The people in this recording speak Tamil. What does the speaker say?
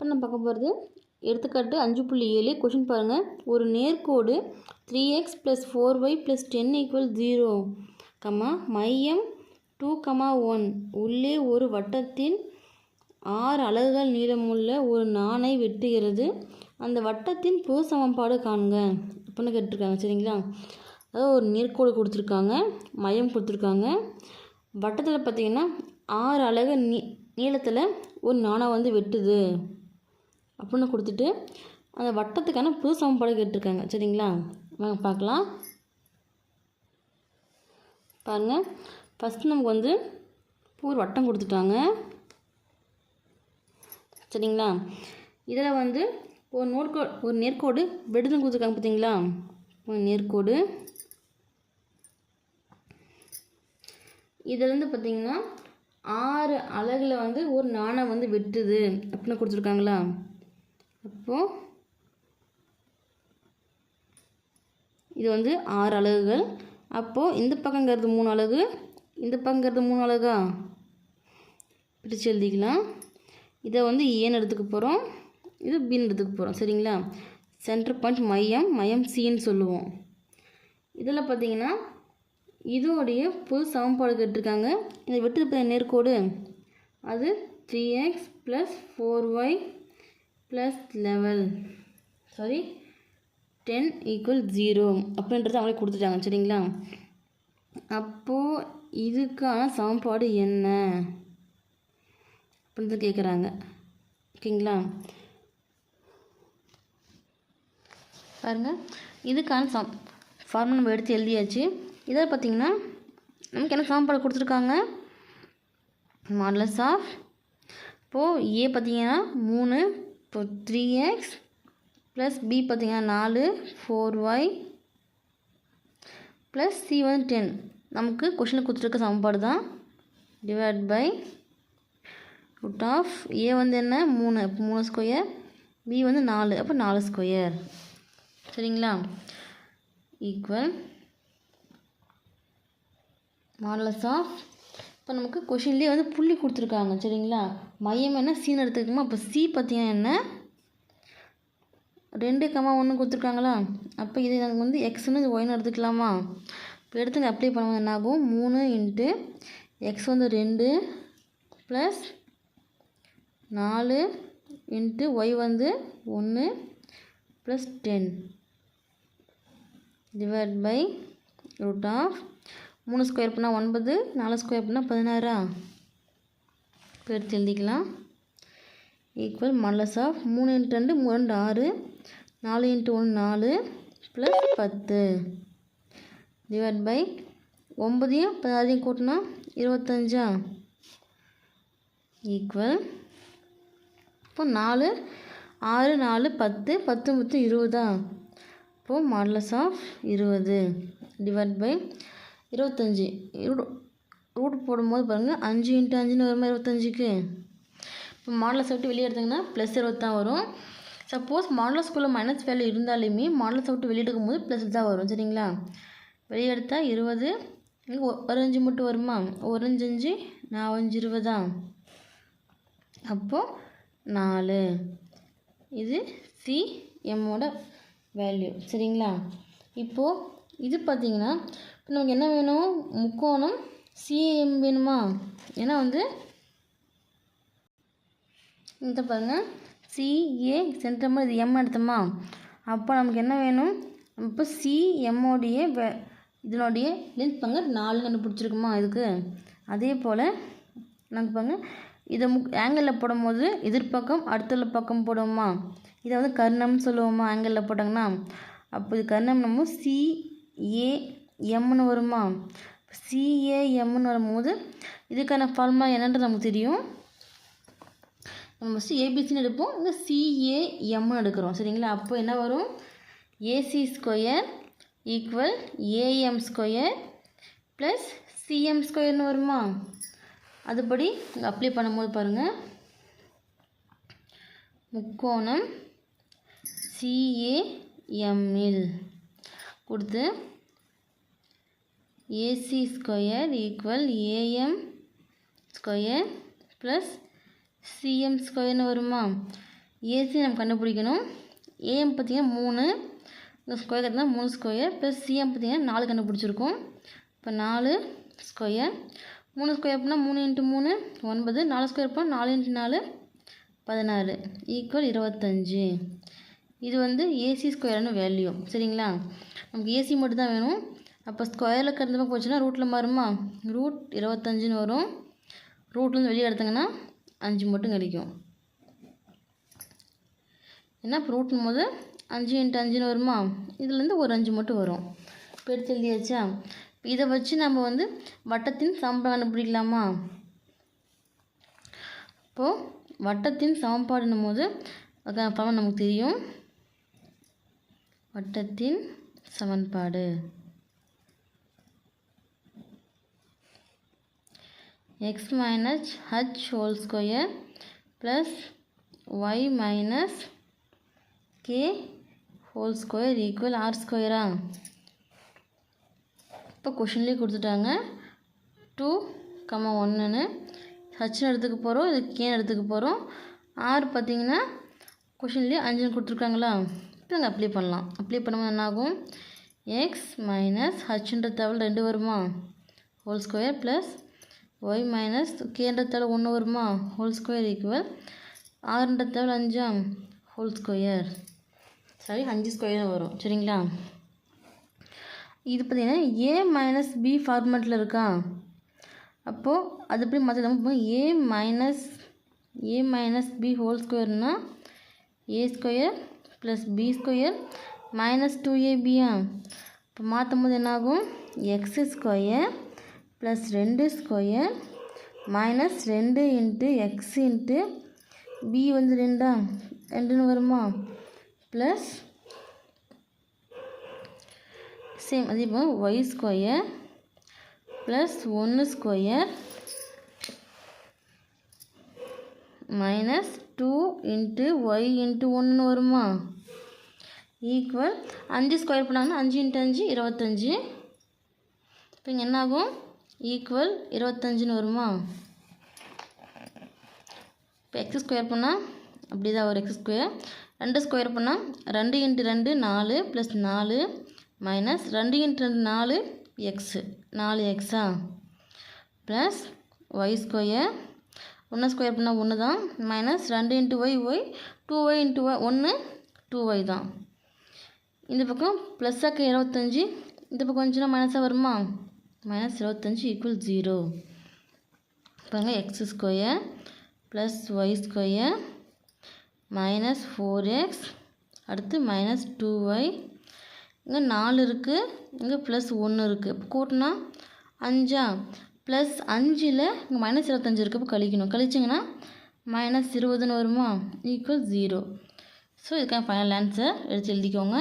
இப்போ நம்ம பார்க்க போகிறது எடுத்துக்காட்டு அஞ்சு புள்ளி ஏழு. கொஷின் பாருங்கள் ஒரு நேர்கோடு three X plus four Y plus ten equal zero comma மையம் டூ கமா ஒன் உள்ளே ஒரு வட்டத்தின் ஆறு அலகுகள் நீளமுள்ள ஒரு நாணை வெட்டுகிறது. அந்த வட்டத்தின் பொது சமன்பாடு காண்க. அப்படின்னு கேட்டிருக்காங்க சரிங்களா? அதாவது ஒரு நேர்கோடு கொடுத்துருக்காங்க மையம் கொடுத்துருக்காங்க. வட்டத்தில் பார்த்திங்கன்னா ஆறு அலகு நீ நீளத்தில் ஒரு நாணை வந்து வெட்டுது. அப்படின்னு கொடுத்துட்டு அந்த வட்டத்துக்கான புது சமன்பாடு கேட்டிருக்காங்க. சரிங்களா? வாங்க பார்க்கலாம். பாருங்கள் ஃபஸ்ட் நமக்கு வந்து ஒரு வட்டம் கொடுத்துட்டாங்க. சரிங்களா? இதில் வந்து ஒரு நோட்கோ ஒரு நேர்கோடு விடுதல் கொடுத்துருக்காங்க பார்த்தீங்களா? ஒரு நேர்கோடு. இதுலேருந்து பார்த்தீங்கன்னா ஆறு அலகில் வந்து ஒரு நாணம் வந்து வெட்டுது அப்படின்னு கொடுத்துருக்காங்களா? அப்போது இது வந்து ஆறு அலகுகள். அப்போது இந்த பக்கங்கிறது மூணு அலகு இந்த பக்கங்கிறது மூணு அலகா? பிரித்து எழுதிக்கலாம். இதை வந்து ஏன்னு எடுத்துக்க போகிறோம் இது பின்னு எடுத்துக்க போகிறோம் சரிங்களா? சென்டர் பாயிண்ட் மையம் மையம் சின்னு சொல்லுவோம். இதில் பார்த்தீங்கன்னா இதோடைய புது சமன்பாடு கேட்டிருக்காங்க. இந்த வெட்டு நேர்கோடு. அது three X plus four Y plus level sorry ten equal zero அப்படின்றது அவங்களே கொடுத்துட்டாங்க சரிங்களா? அப்போது இதுக்கான சமன்பாடு என்ன? அப்படின்னு கேட்குறாங்க ஓகேங்களா? பாருங்கள் இதுக்கான சம் ஃபார்முலா நம்ம எடுத்து எழுதியாச்சு. இதை பார்த்தீங்கன்னா நமக்கு என்ன சமன்பாடு கொடுத்துருக்காங்க? மாடலஸ் ஆஃப் இப்போது ஏ பார்த்தீங்கன்னா மூணு இப்போ த்ரீ எக்ஸ் ப்ளஸ் பி பார்த்திங்கன்னா நாலு ஃபோர் ஒய் ப்ளஸ் சி வந்து டென் நமக்கு கொஷினில் கொடுத்துருக்க சமன்பாடு தான். Divide by root of A வந்து என்ன? மூணு. அப்போ மூணு ஸ்கொயர் பி வந்து நாலு. அப்போ நாலு ஸ்கொயர் சரிங்களா? ஈக்குவல் மாடலஸ் ஆஃப் இப்போ நமக்கு கொஷின்லேயே வந்து புள்ளி கொடுத்துருக்காங்க சரிங்களா? மையம் என்ன? சீன் எடுத்துக்கணுமா அப்போ சி பார்த்தீங்கன்னா என்ன? ரெண்டு கமா ஒன்று கொடுத்துருக்காங்களா? அப்போ இது எனக்கு வந்து எக்ஸ்னு இது ஒய்னு எடுத்துக்கலாமா? இப்போ எடுத்துங்க அப்ளை பண்ணும்போது என்ன ஆகும்? மூணு இன்ட்டு எக்ஸ் வந்து ரெண்டு ப்ளஸ் நாலு இன்ட்டு ஒய் வந்து ஒன்று plus ten divide by root of மூணு ஸ்கொயர் பண்ணால் ஒன்பது நாலு ஸ்கொயர் பண்ணால் பதினாறா? இப்போ எடுத்து எழுதிக்கலாம். ஈக்குவல் மலஸ் ஆஃப் மூணு இன்ட்டு ரெண்டு மூணு ரெண்டு ஆறு நாலு இன்ட்டு ஒன்று நாலு ப்ளஸ் பத்து. டிவைட் பை ஒம்பதையும் பதினாறையும் கூட்டினா இருபத்தஞ்சா? ஈக்குவல் இப்போ நாலு ஆறு நாலு பத்து பத்து மொத்தம் இருபதா? இப்போது மாடலஸ் ஆஃப் இருபது. டிவைட் பை இருபத்தஞ்சி. ரூட் போடும்போது பாருங்கள் அஞ்சு இன்ட்டு அஞ்சுன்னு வருமா இருபத்தஞ்சிக்கு? இப்போ மாடலஸ் விட்டு வெளியே எடுத்திங்கன்னா ப்ளஸ் இருபது தான் வரும் சப்போஸ் மாடலஸ்குள்ளே மைனஸ் வேல்யூ இருந்தாலுமே மாடலஸை விட்டு வெளியே எடுக்கும்போது ப்ளஸ் தான் வரும் சரிங்களா? வெளியே எடுத்தால் இருபது. இங்கே ஒரு அஞ்சு மட்டும் வருமா? ஒரு அஞ்சு அஞ்சு நான் அஞ்சு இருபதா? அப்போது நாலு. இது சி எம்மோட வேல்யூ சரிங்களா? இப்போது இது பார்த்திங்கன்னா இப்போ நமக்கு என்ன வேணும்? முக்கோணம். சிஎம் வேணுமா? ஏன்னா வந்து இந்த பாருங்கள் சிஏ சென்டர் மாதிரி இது எம் எடுத்தோமா? அப்போ நமக்கு என்ன வேணும்? இப்போ சிஎம்மோடைய வே இதனுடைய லென்த் பங்கு நாலு கண்டுபிடிச்சிருக்குமா இதுக்கு? அதே போல் நமக்கு பாருங்க இதை முக் ஆங்கிளில் போடும்போது எதிர்பக்கம் அடுத்துள்ள பக்கம் போடுவோமா? இதை வந்து கர்ணம்னு சொல்லுவோமா ஆங்கிளில் போட்டாங்கன்னா? அப்போ இது கர்ணம் நம்ம சிஏ எம்னு வருமா? சிஏஎம்னு வரும்போது இதுக்கான ஃபார்முலா என்னன்றது நமக்கு தெரியும். நம்ம ஃபஸ்ட்டு ஏபிசின்னு எடுப்போம். இங்கே சிஏஎம்னு எடுக்கிறோம். சரிங்களா? அப்போ என்ன வரும்? AC square equal AM square plus CM ஸ்கொயர்னு வருமா? அதுபடி இங்கே அப்ளை பண்ணும்போது பாருங்கள் முக்கோணம் சிஏஎம்இல் கொடுத்து AC square equal AM square plus CM ஸ்கொயர்னு வருமா? ஏசி நம்ம கண்டுபிடிக்கணும். ஏஎம் பார்த்தீங்கன்னா மூணு. இந்த ஸ்கொயர் கட்டினா மூணு ஸ்கொயர் ப்ளஸ் சிஎம் பார்த்தீங்கன்னா நாலு கண்டுபிடிச்சிருக்கோம். இப்போ நாலு ஸ்கொயர் மூணு ஸ்கொயர் அப்படின்னா மூணு இன்ட்டு மூணு ஒன்பது. நாலு ஸ்கொயர் பண்ணால் நாலு இன்ட்டு நாலு பதினாறு. ஈக்குவல் இருபத்தஞ்சி. இது வந்து ஏசி ஸ்கொயர்னு வேல்யூ சரிங்களா? நமக்கு ஏசி மட்டும் தான் வேணும். அப்போ ஸ்கொயரில் இருக்கிறது போச்சுன்னா ரூட்டில் மாறுமா? ரூட் இருபத்தஞ்சின்னு வரும். ரூட்லேருந்து வெளியே எடுத்தங்கன்னா அஞ்சு மட்டும் கிடைக்கும். ஏன்னா இப்போ ரூட்டும் போது அஞ்சு இன்ட்டு அஞ்சுன்னு வருமா? இதுலேருந்து ஒரு அஞ்சு மட்டும் வரும். இப்போ எடுத்து எழுதியாச்சா? இதை வச்சு நம்ம வந்து வட்டத்தின் சம்பளம் கண்டுபிடிக்கலாமா? இப்போது வட்டத்தின் சமன்பாடுன்னும் போது அதுக்கான பலன் நமக்கு தெரியும். வட்டத்தின் சமன்பாடு. X minus h whole square plus y minus k whole square equal r ஸ்கொயரா இப்போ கொஷின்லேயே கொடுத்துட்டாங்க. டூ கம்மா ஒன்றுன்னு ஹச்னு எடுத்துக்க போகிறோம் இது கேன்னு எடுத்துக்க போகிறோம் ஆர் பார்த்திங்கன்னா கொஷின்லேயே அஞ்சுன்னு கொடுத்துருக்காங்களா? இப்போ நாங்கள் அப்ளை பண்ணலாம். அப்ளை பண்ணும்போது என்னாகும்? எக்ஸ் மைனஸ் ஹச்ன்ற தவிர ரெண்டு வருமா? Whole square plus y minus கேன்ற தவிர ஒன்று வருமா? ஹோல் ஸ்கொயர் ஈக்குவல் ஆறுன்ற தவிர அஞ்சாம் ஹோல் ஸ்கொயர் சாரி அஞ்சு ஸ்கொயர் வரும். சரிங்களா? இது பார்த்திங்கன்னா ஏ மைனஸ் பி ஃபார்மேட்டில் இருக்கா? அப்போது அது எப்படி மாற்றிடலாம் a minus a minus b whole ஸ்கொயர்னால் a square plus b square minus two ஏபியா இப்போ மாற்றும் போது என்னாகும்? எக்ஸ் ஸ்கொயர் ப்ளஸ் ரெண்டு ஸ்கொயர் மைனஸ் ரெண்டு இன்ட்டு எக்ஸ் இன்ட்டு பி வந்து ரெண்டா? ரெண்டுன்னு வருமா? ப்ளஸ் சேம் அதே போல் ஒய் ஸ்கொயர் ப்ளஸ் ஒன்று square minus two into y into ஒன்று வருமா? ஈக்குவல் அஞ்சு ஸ்கொயர் பண்ணாங்கன்னா அஞ்சு இன்ட்டு அஞ்சு இருபத்தஞ்சி. இப்போ இங்கே என்னாகும்? ஈக்குவல் இருபத்தஞ்சின்னு வருமா? இப்போ எக்ஸ் ஸ்கொயர் பண்ணால் அப்படி தான் ஒரு எக்ஸ் ஸ்கொயர் ரெண்டு ஸ்கொயர் பண்ணால் ரெண்டு இன்ட்டு ரெண்டு நாலு ப்ளஸ் நாலு மைனஸ் ரெண்டு இன்ட்டு ரெண்டு நாலு எக்ஸு நாலு எக்ஸா ப்ளஸ் ஒய் ஸ்கொயர் ஒன்று ஸ்கொயர் பண்ணால் ஒன்று தான் மைனஸ் ரெண்டு into y y two y into y ஒன்று டூ ஒய் தான். இந்த பக்கம் ப்ளஸ்ஸாக்க இருபத்தஞ்சி. இந்த பக்கம் வந்துச்சுன்னா மைனஸாக வருமா? மைனஸ் இருபத்தஞ்சி ஈக்குவல் ஜீரோ பாருங்கள் x square plus y square minus four x அடுத்து மைனஸ் டூ ஒய் இங்கே நாலு இருக்குது இங்கே ப்ளஸ் ஒன்று இருக்குது இப்போ கூட்டினா அஞ்சா? ப்ளஸ் அஞ்சில் இங்கே மைனஸ் இருபத்தஞ்சி இருக்குது இப்போ கழிக்கணும். கழிச்சிங்கன்னா மைனஸ் இருபதுன்னு வருமா? ஈக்குவல் ஜீரோ ஸோ இதுக்கான ஃபைனல் ஆன்சர் எடுத்து எழுதிக்கோங்க.